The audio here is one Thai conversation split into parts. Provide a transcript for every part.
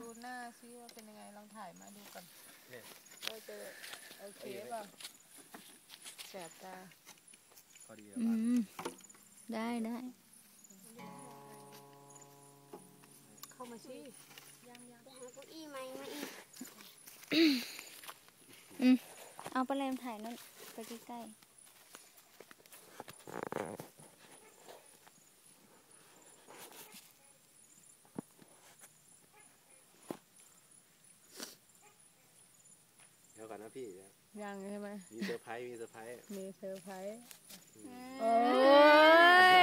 ดูหน้าซิว่าเป็นยังไงลองถ่ายมาดูก่อนเนี่ยว่าจะโอเคเปล่าแสบตาพอดีอืมได้ได้เข้ามาสิเก้าอี้ไหมมาอีกเอาปลาแรมถ่ายนั่นไปใกล้เดี๋ยวก่อ นนะพี่ยังใช่ไหมมีเซอร์ไพรส์มีเซอร์ไพรส์มีเซอร์ไพรส์ๆโอ้ย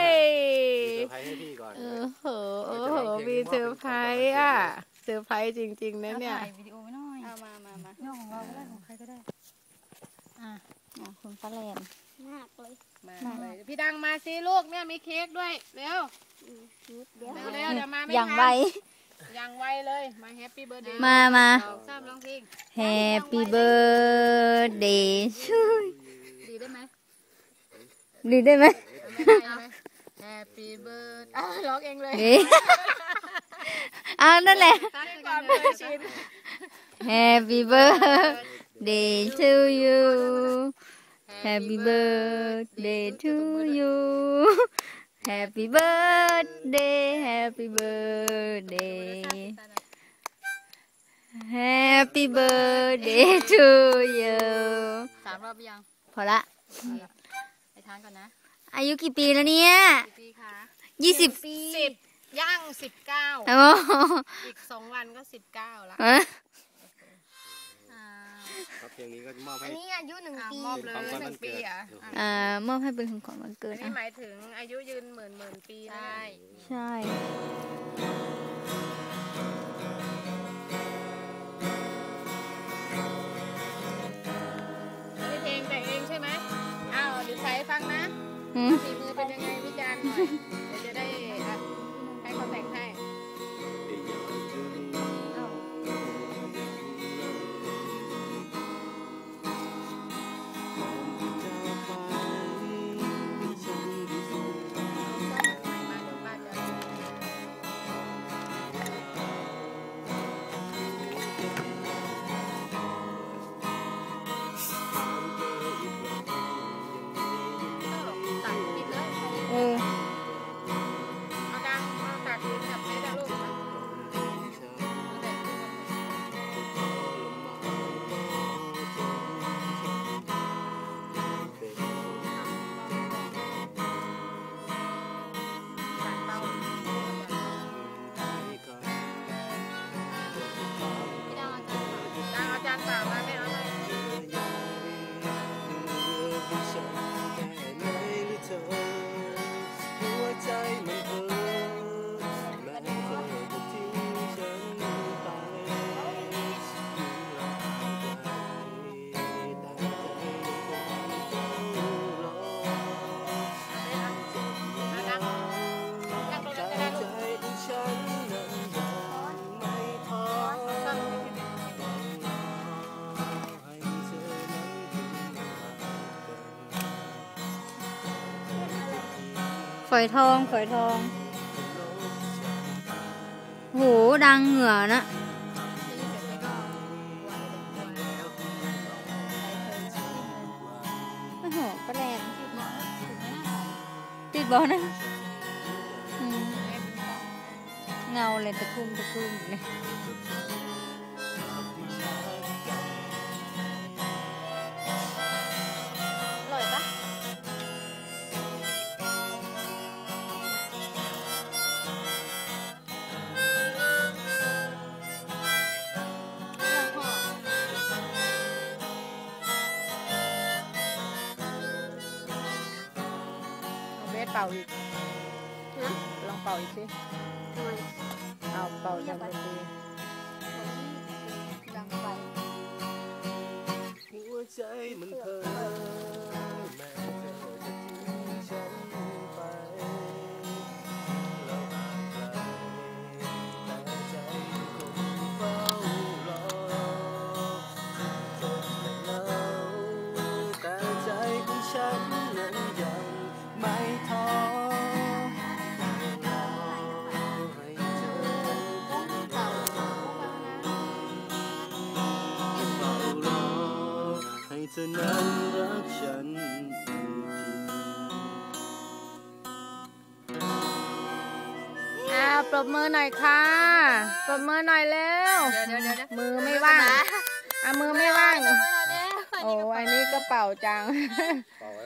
มีเซอร์ไพรส์ให้พี่ก่อนเออโหโอ้โหมีเซอร์ไพรส์อะเซอร์ไพรส์จริง ๆนะเนี่ยถ่ายวิดีโอไว้หน่อยเอามามามาเรื่องของเราก็ได้ของใครก็ได้อะอะคุณปลาแรมมากเลยมามาเลยพี่ดังมาสิลูกเนี่ยมีเค้กด้วยเร็วอืมนิดเดียวเร็วเร็วเดี๋ยวมาไม่อย่างทันไวอ ย่างไวเลยมาแฮปปี้เบิร์ดเดย์มามาสองสามร้องเพลง Happy birthday ช่วยดีได้ไหมดีได้ไหมไม่ได้ไหม Happy birthday อ้าวร้องเองเลยดีอ่านั่นแหละตั้งความเคยชิน Happy birthday to you Happy birthday to you Happy birthday Happy birthday Happy birthday to you สามรอบยัง พอละ ไปทานก่อนนะ อายุกี่ปีแล้วเนี่ยกี่ปีคะยี่สิบสิบย่างสิบเก้าโอ้อีกสองวันก็สิบเก้าละฮะอ่า ครับเพลงนี้ก็มอบอัให้นนี้อายุหนึ่งอะปีมอบเลยเป็นของขวัญหวันึ่นงเกิปีดอะอ่ามอบให้เป็นของขวัญวันเกิอัดนนี้อะหมายถึงอายุยืนหมื่นหมื่นปีนะใช่ใช่ มาฝอยทองฝอยทองโหดังเหงื่อนะโอ้โหปลาแรมติดบอลนะอืมเงาเลยตะคุ่มตะคุ่มเลย เอาเบสเป่าอีกฮะลองเป่าอีกสิ ทำไมเอาเป่าจังเลยดังไป หัวใจมันเพ้อ เธอนั้นรักฉันอีกทีอ่าปรบมือหน่อยค่ะ ปรบมือหน่อยเร็ว เดี๋ยวเดี๋ยวเดี๋ยวเดี๋ยวมือไม่ว่างอะมือไม่ว่างเดี๋ยวเดี๋ยวเดี๋ยวโอ้อันนี้ก็เป่าจัง เป่าไว้